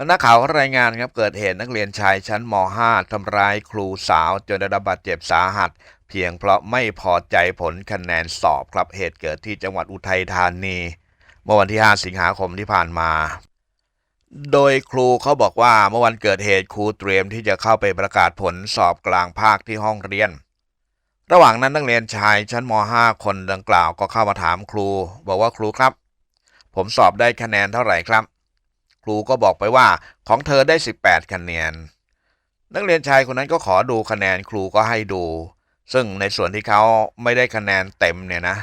นักข่าวรายงานครับเกิดเหตุนักเรียนชายชั้นม .5 ทำร้ายครูสาวจนได้รับบาดเจ็บสาหัส เพียงเพราะไม่พอใจผลคะแนนสอบครับเหตุเกิดที่จังหวัดอุทัยธานีเมื่อวันที่ 5 สิงหาคมที่ผ่านมา โดยครูเขาบอกว่าเมื่อวันเกิดเหตุครูเตรียมที่จะเข้าไปประกาศผลสอบกลางภาคที่ห้องเรียน ระหว่างนั้นนักเรียนชายชั้นม .5 คนดังกล่าวก็เข้ามาถามครู บอกว่าครูครับ ผมสอบได้คะแนนเท่าไหร่ครับ ครูก็บอกไปว่าของเธอได้ 18 คะแนน นักเรียนชายคนนั้นก็ขอดูคะแนนครูก็ให้ดู ซึ่งในส่วนที่เขาไม่ได้คะแนนเต็มเนี่ยนะ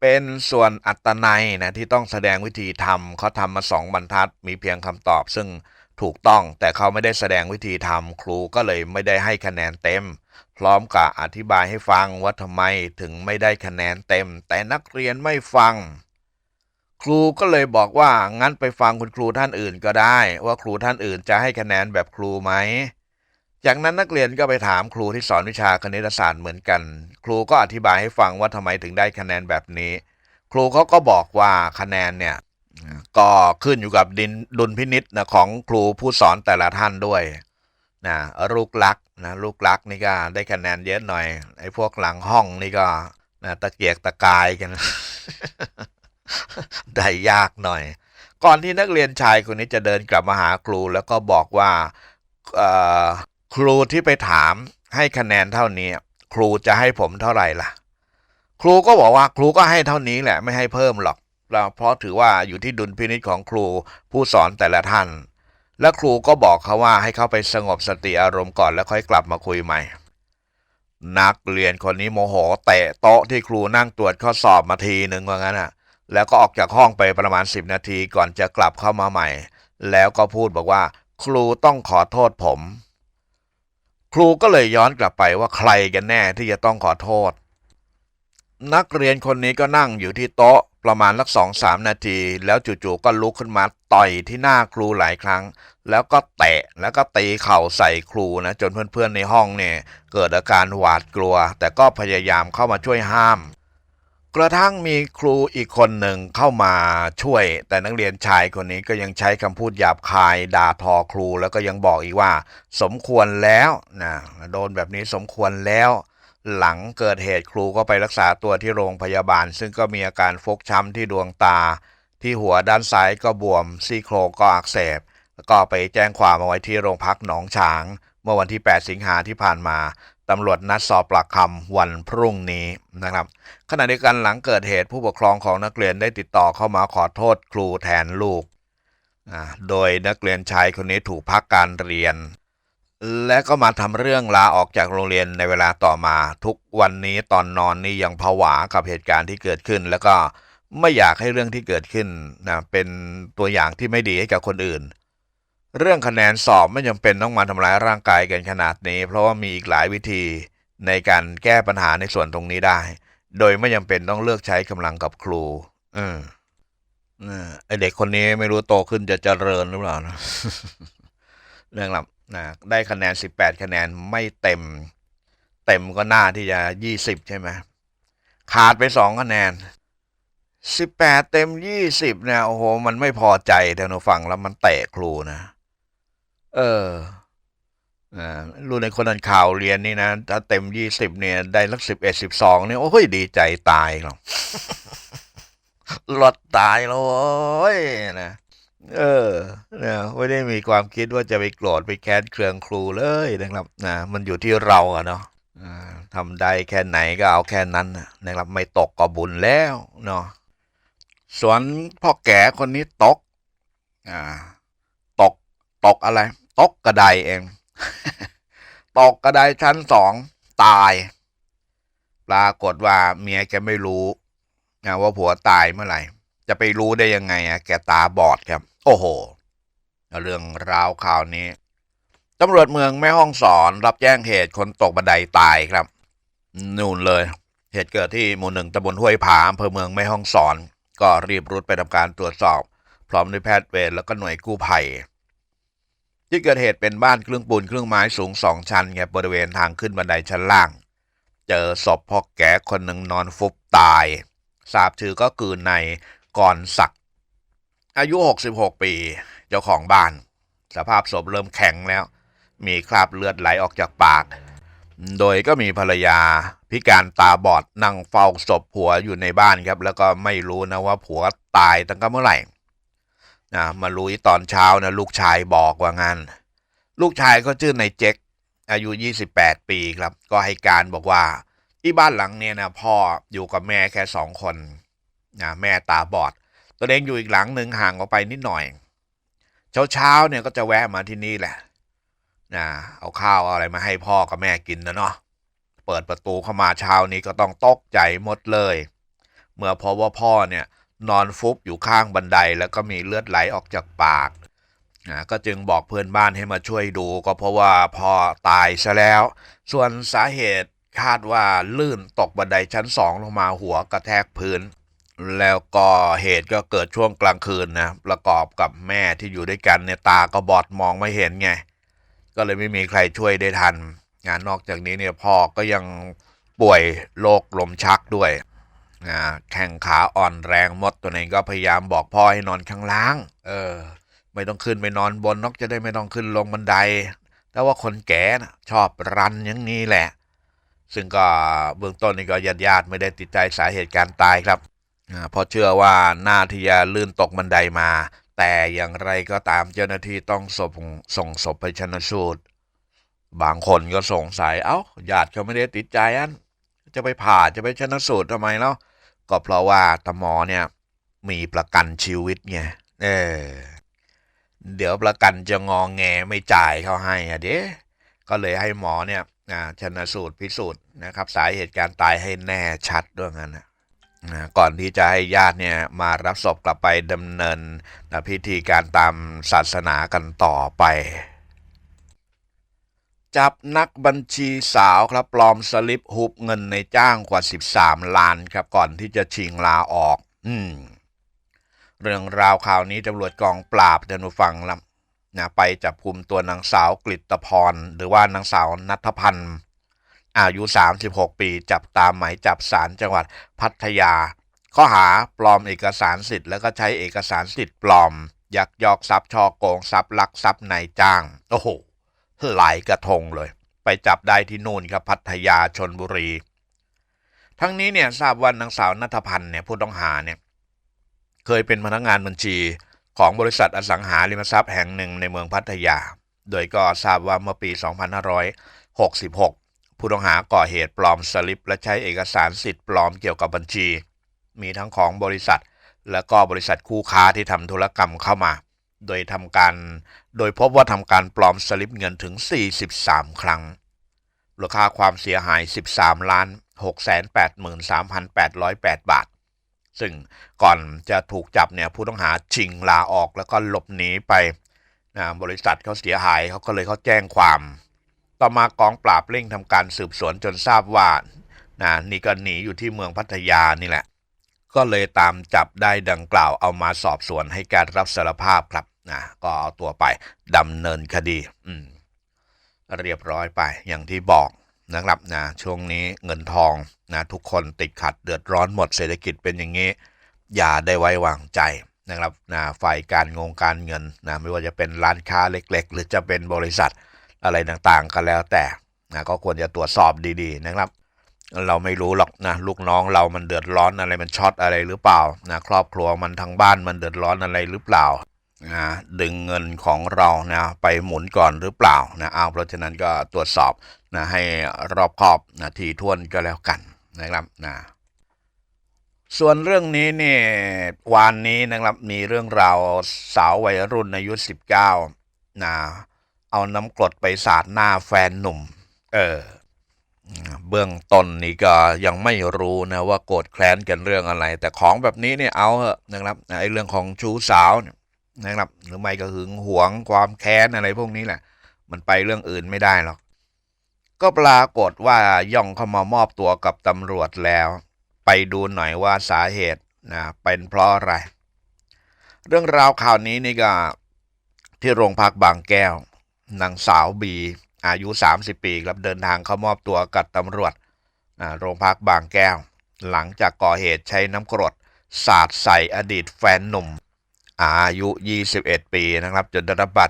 เป็นส่วนอัตนัยนะที่ต้องแสดงวิธีทำเขาทำมาสองบรรทัดมีเพียงคำตอบ ซึ่งถูกต้องแต่เขาไม่ได้แสดงวิธีทำครูก็เลยไม่ได้ให้คะแนนเต็ม พร้อมกับอธิบายให้ฟังว่าทำไมถึงไม่ได้คะแนนเต็ม แต่นักเรียนไม่ฟัง ครูก็เลยบอกว่างั้นไปฟังคุณครูท่านอื่นก็ได้ ว่าครูท่านอื่นจะให้คะแนนแบบครูไหม จากนั้นนักเรียนก็ไปถามครูที่สอนวิชาคณิตศาสตร์เหมือนกัน ครูก็อธิบายให้ฟังว่าทำไมถึงได้คะแนนแบบนี้ ครูเขาก็บอกว่าคะแนนเนี่ยก็ขึ้นอยู่กับดินดุลพินิษนะของครูผู้สอนแต่ละท่านด้วยนะลูกลักนะลูกลักนี่ก็ได้คะแนนเยอะหน่อยไอ้พวกหลังห้องนี่ก็นะตะเกียกตะกายกัน ได้ยากหน่อย ก่อนที่นักเรียนชายคนนี้จะเดินกลับมาหาครูแล้วก็บอกว่าครูที่ไปถามให้คะแนนเท่านี้ ครูจะให้ผมเท่าไหร่ล่ะ ครูก็บอกว่าครูก็ให้เท่านี้แหละไม่ให้เพิ่มหรอกเราเพราะถือว่าอยู่ที่ดุลพินิจของครูผู้สอนแต่ละท่าน และครูก็บอกเขาว่าให้เขาไปสงบสติอารมณ์ก่อนแล้วค่อยกลับมาคุยใหม่ นักเรียนคนนี้โมโหเตะโต๊ะที่ครูนั่งตรวจข้อสอบมาทีหนึ่งว่างั้นอะ แล้วก็ออกจากห้องไปประมาณ 10 นาทีก่อนจะกลับเข้ามาใหม่ แล้วก็พูดบอกว่า ครูต้องขอโทษผม ครูก็เลยย้อนกลับไปว่าใครกันแน่ที่จะต้องขอโทษ นักเรียนคนนี้ก็นั่งอยู่ที่โต๊ะประมาณสักสองสามนาที แล้วจู่ๆก็ลุกขึ้นมาต่อยที่หน้าครูหลายครั้ง แล้วก็เตะแล้วก็ตีเข่าใส่ครูนะจนเพื่อนๆในห้องเนี่ย เกิดอาการหวาดกลัว แต่ก็พยายามเข้ามาช่วยห้าม กระทั่งมีครูอีกคนหนึ่งเข้ามาช่วย แต่นักเรียนชายคนนี้ก็ยังใช้คำพูดหยาบคายด่าทอครูแล้วก็ยังบอกอีกว่า สมควรแล้วนะโดนแบบนี้สมควรแล้ว หลังเกิดเหตุครูก็ไปรักษาตัวที่โรงพยาบาล ซึ่งก็มีอาการฟกช้ำที่ดวงตา ที่หัวด้านซ้ายก็บวมซี่โครงก็อักเสบแล้วก็ไปแจ้งความเอาไว้ที่โรงพักหนองฉาง เมื่อวันที่ 8 สิงหาที่ผ่านมา ตำรวจนัดสอบปากคำวันพรุ่งนี้นะครับ ขณะเดียวกันหลังเกิดเหตุผู้ปกครองของนักเรียนได้ติดต่อเข้ามาขอโทษครูแทนลูกอ่าโดยนักเรียนชายคนนี้ถูกพักการเรียน และก็มาทำเรื่องลาออกจากโรงเรียนในเวลาต่อมา ทุกวันนี้ตอนนอนนี่ยังผวากับเหตุการณ์ที่เกิดขึ้น แล้วก็ไม่อยากให้เรื่องที่เกิดขึ้นนะเป็นตัวอย่างที่ไม่ดีให้กับคนอื่น เรื่องคะแนนสอบไม่จำเป็นต้องมาทำร้ายร่างกายกันขนาดนี้ เพราะว่ามีอีกหลายวิธีในการแก้ปัญหาในส่วนตรงนี้ได้ โดยไม่จำเป็นต้องเลือกใช้กำลังกับครูอืมเออไอเด็กคนนี้ไม่รู้โตขึ้นจะเจริญหรือเปล่านะเรื่องหลับนะได้คะแนนสิบแปดคะแนนไม่เต็ม เต็มก็น่าที่จะยี่สิบใช่ไหมขาดไปสองคะแนนสิบแปดเต็มยี่สิบเนี่ยโอ้โห มันไม่พอใจแต่หนูฟังแล้วมันเตะครูนะ เอออ่ารู้ในคนนั้นข่าวเรียนนี่นะถ้าเต็มยี่สิบเนี่ย ได้ลักสิบเอ็ดสิบสองเนี่ยโอ้ยดีใจตายหรอกรถตายแล้วโอ้ยนะเออนี่ยไม่ได้มีความคิดว่าจะไปโกรธไปแค้นเครืองครูเลยนะครับนะมันอยู่ที่เราอะเนาะทำได้แค่ไหนก็เอาแค่นั้นนะครับไม่ตกก็บุญแล้วเนาะส่วนพ่อแก่คนนี้ตก อ่า ตกอะไร ตกกระไดเอง ตกกระไดชั้นสองตาย ปรากฏว่าเมียแกไม่รู้นะว่าผัวตายเมื่อไหร่ จะไปรู้ได้ยังไงอะแกตาบอดครับ โอ้โห เรื่องราวข่าวนี้ตำรวจเมืองแม่ห้องสอนรับแจ้งเหตุคนตกบันไดตายครับนู่นเลย เหตุเกิดที่หมู่หนึ่งตำบลห้วยผาอำเภอเมืองแม่ห้องสอน ก็รีบรุดไปทำการตรวจสอบ พร้อมด้วยแพทย์เวรแล้วก็หน่วยกู้ภัย ที่เกิดเหตุเป็นบ้านครึ่งปูนครึ่งไม้สูงสองชั้นครับบริเวณทางขึ้นบันไดชั้นล่าง เจอศพพ่อแก่คนหนึ่งนอนฟุบตายทราบชื่อก็คือนายกรศักดิ์อายุ 66 ปี เจ้าของบ้าน สภาพศพเริ่มแข็งแล้ว มีคราบเลือดไหลออกจากปาก โดยก็มีภรรยาพิการตาบอดนั่งเฝ้าศพผัวอยู่ในบ้านครับ แล้วก็ไม่รู้นะว่าผัวตายตั้งแต่เมื่อไหร่ นะมารู้ตอนเช้านะลูกชายบอกว่างั้นลูกชายก็ชื่อในเจ๊กอายุ 28 ปีครับ ก็ให้การบอกว่า ที่บ้านหลังเนี่ยนะพ่ออยู่กับแม่แค่สองคนนะแม่ตาบอด ตัวเองอยู่อีกหลังหนึ่งห่างออกไปนิดหน่อย เช้าเช้าๆเนี่ยก็จะแวะมาที่นี่แหละนะเอาข้าวเอาอะไรมาให้พ่อกับแม่กินนะเนาะเปิดประตูเข้ามาเช้านี้ก็ต้องตกใจหมดเลย เมื่อพบว่าพ่อเนี่ย นอนฟุบอยู่ข้างบันไดแล้วก็มีเลือดไหลออกจากปากนะก็จึงบอกเพื่อนบ้านให้มาช่วยดูก็เพราะว่าพ่อตายซะแล้ว ส่วนสาเหตุคาดว่าลื่นตกบันไดชั้นสองลงมาหัวกระแทกพื้น แล้วก็เหตุก็เกิดช่วงกลางคืนนะประกอบกับแม่ที่อยู่ด้วยกันเนี่ยตาก็บอดมองไม่เห็นไง ก็เลยไม่มีใครช่วยได้ทันงานนอกจากนี้เนี่ยพ่อก็ยังป่วยโรคลมชักด้วย แข้งขาอ่อนแรงหมดตัวเองก็พยายามบอกพ่อให้นอนข้างล่าง เออ ไม่ต้องขึ้นไปนอนบนนกจะได้ไม่ต้องขึ้นลงบันได แต่ว่าคนแก่นะชอบรันอย่างนี้แหละ ซึ่งก็เบื้องต้นนี่ก็ญาติญาติไม่ได้ติดใจสาเหตุการตายครับเพราะเชื่อว่าน่าที่จะลื่นตกบันไดมา แต่อย่างไรก็ตามเจ้าหน้าที่ต้องส่งส่งศพไปชนสูตร บางคนก็สงสัยเอ้าญาติเขาไม่ได้ติดใจอัน จะไปผ่าจะไปชนสูตรทำไมแล้วก็เพราะว่าตมอเนี่ย มีประกันชีวิตไงเออเดี๋ยวประกันจะงองแงไม่จ่ายเขาให้อะเด้ก็เลยให้หมอเนี่ยชนสูตรพิสูจน์นะครับ สาเหตุการตายให้แน่ชัดด้วยงั้นนะก่อนที่จะให้ญาติเนี่ยมารับศพกลับไปดำเนินพิธีการตามศาสนากันต่อไป จับนักบัญชีสาวครับปลอมสลิปฮุบเงินในจ้างกว่า 13 ล้านครับก่อนที่จะชิงลาออก อืม เรื่องราวข่าวนี้ตำรวจกองปราบท่านผู้ฟังลนะไปจับกลุ่มตัวนางสาวกฤตพร หรือว่านางสาวนัทพันธ์อายุ 36 ปีจับตามหมายจับศาลจังหวัดพัทยา ข้อหาปลอมเอกสารสิทธิ์แล้วก็ใช้เอกสารสิทธิ์ปลอม ยักยอกทรัพย์ช่อโกงทรัพย์ลักทรัพย์นายจ้าง โอ้โห หลายกระทงเลย ไปจับได้ที่นู่นครับพัทยาชนบุรี ทั้งนี้เนี่ยทราบว่านางสาวนัทพันธ์เนี่ยผู้ต้องหาเนี่ยเคยเป็นพนักงานบัญชีของบริษัทอสังหาริมทรัพย์แห่งหนึ่งในเมืองพัทยา โดยก็ทราบว่าเมื่อปี 2566 ผู้ต้องหาก่อเหตุปลอมสลิป และใช้เอกสารสิทธิ์ปลอมเกี่ยวกับบัญชี มีทั้งของบริษัท และก็บริษัทคู่ค้าที่ทำธุรกรรมเข้ามา โดยทำการ โดยพบว่าทำการปลอมสลิปเงินถึง 43 ครั้งมูลค่าความเสียหาย 13 ล้าน 683,808 บาท ซึ่งก่อนจะถูกจับเนี่ยผู้ต้องหาชิงลาออกแล้วก็หลบหนีไปนะบริษัทเขาเสียหายเขาก็เลยเขาแจ้งความ ต่อมากองปราบเร่งทำการสืบสวนจนทราบว่านะนี่ก็หนีอยู่ที่เมืองพัทยานี่แหละ ก็เลยตามจับได้ดังกล่าวเอามาสอบสวนให้การรับสารภาพครับนะก็เอาตัวไปดำเนินคดีอืมเรียบร้อยไปอย่างที่บอกนะครับนะช่วงนี้เงินทองนะทุกคนติดขัดเดือดร้อนหมดเศรษฐกิจเป็นอย่างนี้ อย่าได้ไว้วางใจนะครับนะฝ่ายการงงการเงินนะไม่ว่าจะเป็นร้านค้าเล็ก ๆ หรือจะเป็นบริษัทอะไรต่างๆก็แล้วแต่นะก็ควรจะตรวจสอบดีๆนะครับ เราไม่รู้หรอกนะลูกน้องเรามันเดือดร้อนอะไรมันช็อตอะไรหรือเปล่านะครอบครัวมันทางบ้านมันเดือดร้อนอะไรหรือเปล่านะดึงเงินของเรานะไปหมุนก่อนหรือเปล่านะเอาเพราะฉะนั้นก็ตรวจสอบนะให้รอบคอบนะทีท่วนก็แล้วกันนะครับนะส่วนเรื่องนี้เนี่ยวานนี้นะครับมีเรื่องราวสาววัยรุ่นอายุ 19นะเอาน้ำกรดไปสาดหน้าแฟนหนุ่ม เออ เบื้องต้นนี่ก็ยังไม่รู้นะว่าโกรธแค้นกันเรื่องอะไร แต่ของแบบนี้เนี่ยเอาเถอะนะครับไอ้เรื่องของชู้สาวเนี่ยนะครับ หรือไม่ก็หึงหวงความแค้นอะไรพวกนี้แหละ มันไปเรื่องอื่นไม่ได้หรอก ก็ปรากฏว่าย่องเข้ามามอบตัวกับตำรวจแล้ว ไปดูหน่อยว่าสาเหตุนะเป็นเพราะอะไร เรื่องราวข่าวนี้นี่ก็ที่โรงพักบางแก้วนางสาวบี อายุ 30 ปีครับเดินทางเข้ามอบตัวกับตำรวจโรงพักบางแก้ว หลังจากก่อเหตุใช้น้ำกรดสาดใส่อดีตแฟนหนุ่ม อายุ 21 ปีนะครับจนได้รับบาด